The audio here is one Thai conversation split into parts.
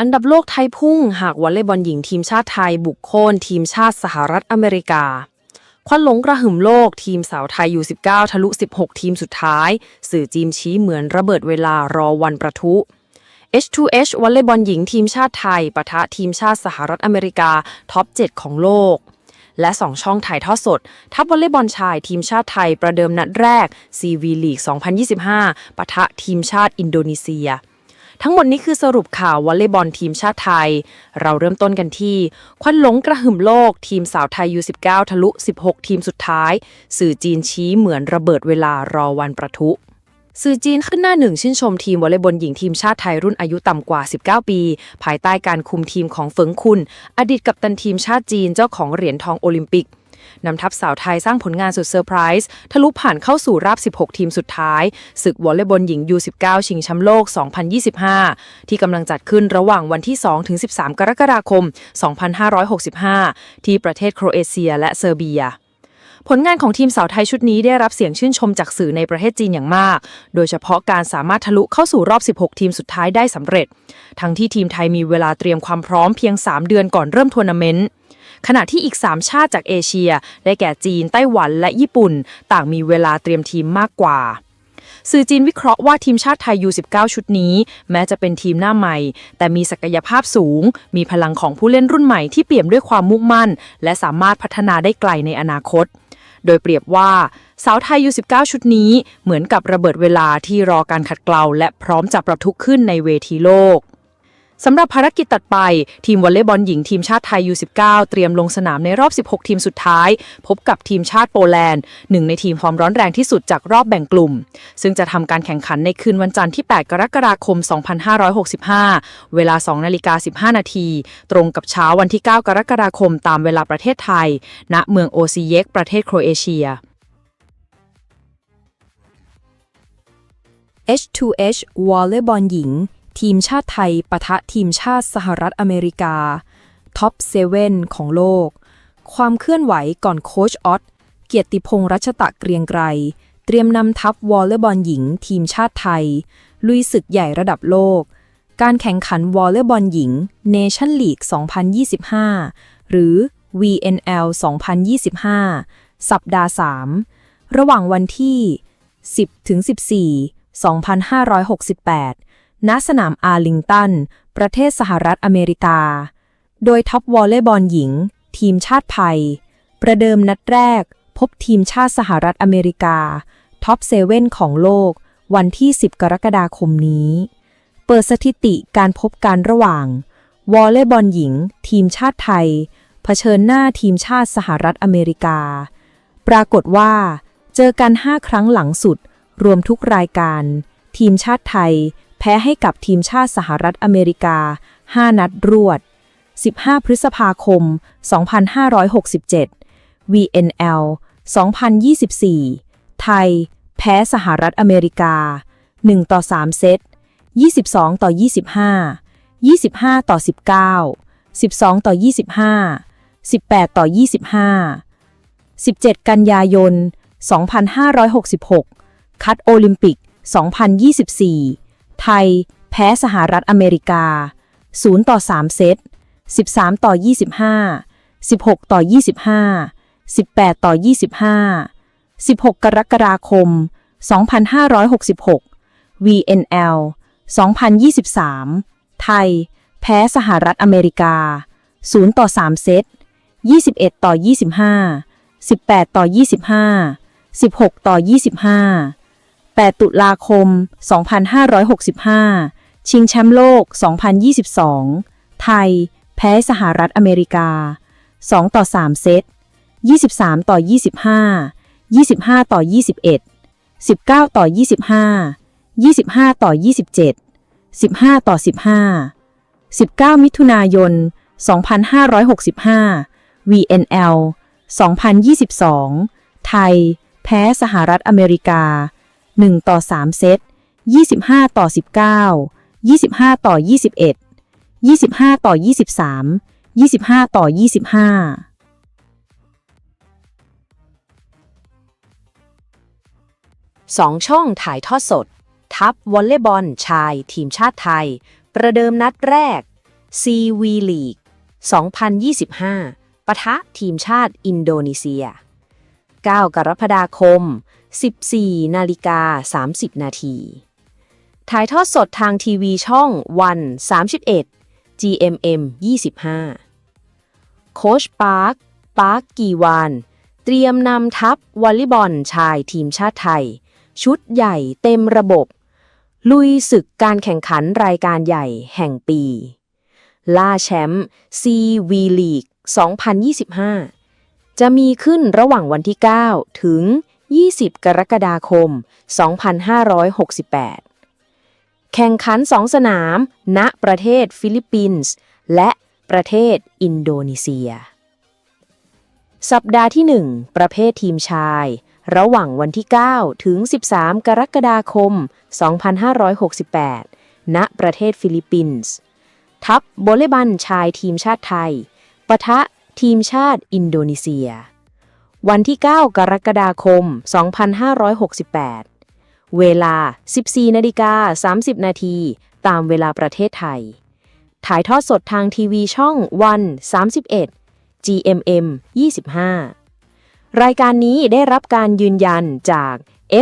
อันดับโลกไทยพุ่ง หากวอลเลย์บอลหญิงทีมชาติไทยบุกโค่นทีมชาติสหรัฐอเมริกา ควันหลงกระหึ่มโลกทีมสาวไทยอยู่19 ทะลุ 16 ทีมสุดท้าย สื่อจีมชี้เหมือนระเบิดเวลารอวันประทุ H2H วอลเลย์บอลหญิงทีมชาติไทยปะทะทีมชาติสหรัฐอเมริกา ท็อป 7 ของโลก และ 2 ช่องถ่ายทอดสด ทัพวอลเลย์บอลชายทีมชาติไทยประเดิมนัดแรก CV League 2025ปะทะทีมชาติอินโดนีเซีย ทั้งหมดนี้คือสรุปข่าววอลเลย์บอลทีมชาติไทย เราเริ่มต้นกันที่ ควันหลงกระหึ่มโลก ทีมสาวไทย U19 ทะลุ 16 ทีมสุดท้าย สื่อจีนชี้เหมือนระเบิดเวลารอวันประทุสื่อจีนขึ้นหน้าหนึ่งชื่นชมทีมวอลเลย์บอลหญิงทีมชาติไทยรุ่นอายุต่ำกว่า 19 ปี ภายใต้การคุมทีมของเฟิงคุนอดีตกัปตันทีมชาติจีนเจ้าของเหรียญทองโอลิมปิก นำทัพสาวไทยสร้างผลงานสุดเซอร์ไพรส์ทะลุผ่านเข้าสู่รอบ 16 ทีมสุดท้าย ศึกวอลเลย์บอลหญิง U19 ชิงแชมป์โลก 2025 ที่กำลังจัดขึ้นระหว่างวันที่2-13 กรกฎาคม 2565 ที่ประเทศโครเอเชียและเซอร์เบียผลงานของทีมสาวไทยชุดนี้ได้รับเสียงชื่นชมจากสื่อในประเทศจีนอย่างมาก โดยเฉพาะการสามารถทะลุเข้าสู่รอบ 16 ทีมสุดท้ายได้สำเร็จ ทั้งที่ทีมไทยมีเวลาเตรียมความพร้อมเพียง 3 เดือนก่อนเริ่มทัวร์นาเมนต์ ขณะที่อีก 3 ชาติจากเอเชีย ได้แก่จีน ไต้หวันและญี่ปุ่น ต่างมีเวลาเตรียมทีมมากกว่าสื่อจีนวิเคราะห์ว่าทีมชาติไทย U19 ชุดนี้ แม้จะเป็นทีมหน้าใหม่ แต่มีศักยภาพสูง มีพลังของผู้เล่นรุ่นใหม่ที่เปี่ยมด้วยความมุ่งมั่น และสามารถพัฒนาได้ไกลในอนาคต โดยเปรียบว่า สาวไทย U19 ชุดนี้ เหมือนกับระเบิดเวลาที่รอการขัดเกลาและพร้อมจะประทุขึ้นในเวทีโลก สำหรับภารกิจตัดไป ทีมวอลเลย์บอลหญิงทีมชาติไทย U19 เตรียมลงสนามในรอบ 16 ทีมสุดท้าย พบกับทีมชาติโปแลนด์หนึ่งในทีมฟอร์มร้อนแรงที่สุดจากรอบแบ่งกลุ่ม ซึ่งจะทำการแข่งขันในคืนวันจันทร์ที่ 8 กรกฎาคม 2565 เวลา 2 นาฬิกา 15 นาที ตรงกับเช้าวันที่ 9 กรกฎาคมตามเวลาประเทศไทย ณเมืองโอซีเยกประเทศโครเอเชีย H2H วอลเลย์บอลหญิง ทีมชาติไทยปะทะทีมชาติสหรัฐอเมริกา ท็อปเซเว่นของโลก ความเคลื่อนไหวก่อนโค้ชออตเกียรติพงษ์รัชตะเกรียงไกร เตรียมนำทัพวอลเลย์บอลหญิง ทีมชาติไทย ลุยศึกใหญ่ระดับโลก การแข่งขันวอลเลย์บอลหญิง Nation League 2025 หรือ VNL 2025 สัปดาห์ 3 ระหว่างวันที่ 10-14 2568 ณสนามอาร์ลิงตัน ประเทศสหรัฐอเมริกา โดยท็อปวอลเลย์บอลหญิง ทีมชาติไทย ประเดิมนัดแรก พบทีมชาติสหรัฐอเมริกา ท็อปเซเว่นของโลก วันที่ 10 กรกฎาคมนี้ เปิดสถิติการพบกันระหว่าง วอลเลย์บอลหญิง ทีมชาติไทย เผชิญหน้าทีมชาติสหรัฐอเมริกา ปรากฏว่า เจอกัน 5 ครั้งหลังสุด รวมทุกรายการ ทีมชาติไทย พ้ให้กับทีมชาติสหรัฐอเมริกา 5 นัดรวด 15 พฤษภาคม 2567 VNL 2024 ไทย แพ้สหรัฐอเมริกา 1 ต่อ 3 เซต 22 ต่อ 25 25 ต่อ 19 12 ต่อ 25 18 ต่อ 25 17 กันยายน 2566 คัดโอลิมปิก 2024 ไทย แพ้สหรัฐอเมริกา 0 ต่อ 3 เซต 13 ต่อ 25 16 ต่อ 25 18 ต่อ 25 16 กรกฎาคม 2566 VNL 2023 ไทย แพ้สหรัฐอเมริกา 0 ต่อ 3 เซต 21 ต่อ 25 18 ต่อ 25 16 ต่อ 25 8 ตุลาคม 2565 ชิงแชมป์โลก 2022 ไทย แพ้สหรัฐอเมริกา 2 ต่อ 3 เซต 23 ต่อ 25 25 ต่อ 21 19 ต่อ 25 25 ต่อ 27 15 ต่อ 15 19 มิถุนายน 2565 VNL 2022 ไทย แพ้สหรัฐอเมริกา 1 ต่อ 3 เซต 25 ต่อ 19 25 ต่อ 21 25 ต่อ 23 25 ต่อ 25 2ช่องถ่ายทอดสด ทัพวอลเลย์บอลชาย ทีมชาติไทย ประเดิมนัดแรก CV League 2025 ปะทะทีมชาติอินโดนีเซีย 9 กรกฎาคม 14 นาฬิกา 30 นาที ถ่ายทอดสดทางทีวีช่องวัน 31 GMM 25 โคชปาร์ค ปาร์คกีวาน เตรียมนำทัพวอลเลย์บอลชายทีมชาติไทย ชุดใหญ่เต็มระบบ ลุยศึกการแข่งขันรายการใหญ่แห่งปี ล่าแชมป์ CV League 2025 จะมีขึ้นระหว่างวันที่ 9 ถึง 20 กรกฎาคม 2568 แข่งขัน2สนาม ณ ประเทศฟิลิปปินส์ และประเทศอินโดนีเซีย สัปดาห์ที่ 1 ประเภททีมชาย ระหว่างวันที่ 9 ถึง 13 กรกฎาคม 2568 ณ ประเทศฟิลิปปินส์ ทัพวอลเลบอลชายทีมชาติไทยปะทะทีมชาติอินโดนีเซีย วันที่ 9 กรกฎาคม 2568 เวลา 14นาฬิกา30 นาทีตามเวลาประเทศไทย ถ่ายทอดสดทางทีวีช่องวัน 31 GMM 25 รายการนี้ได้รับการยืนยันจาก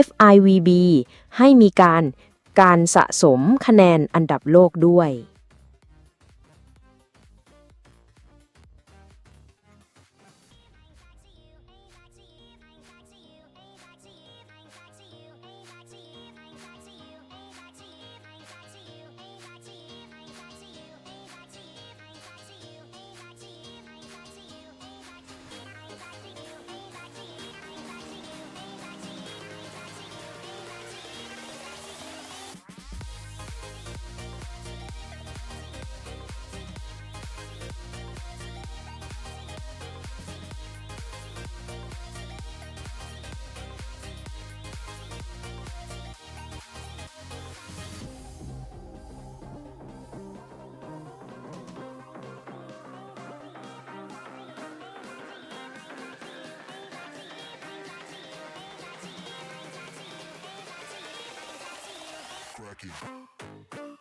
FIVB ให้มีการการสะสมคะแนนอันดับโลกด้วย キー。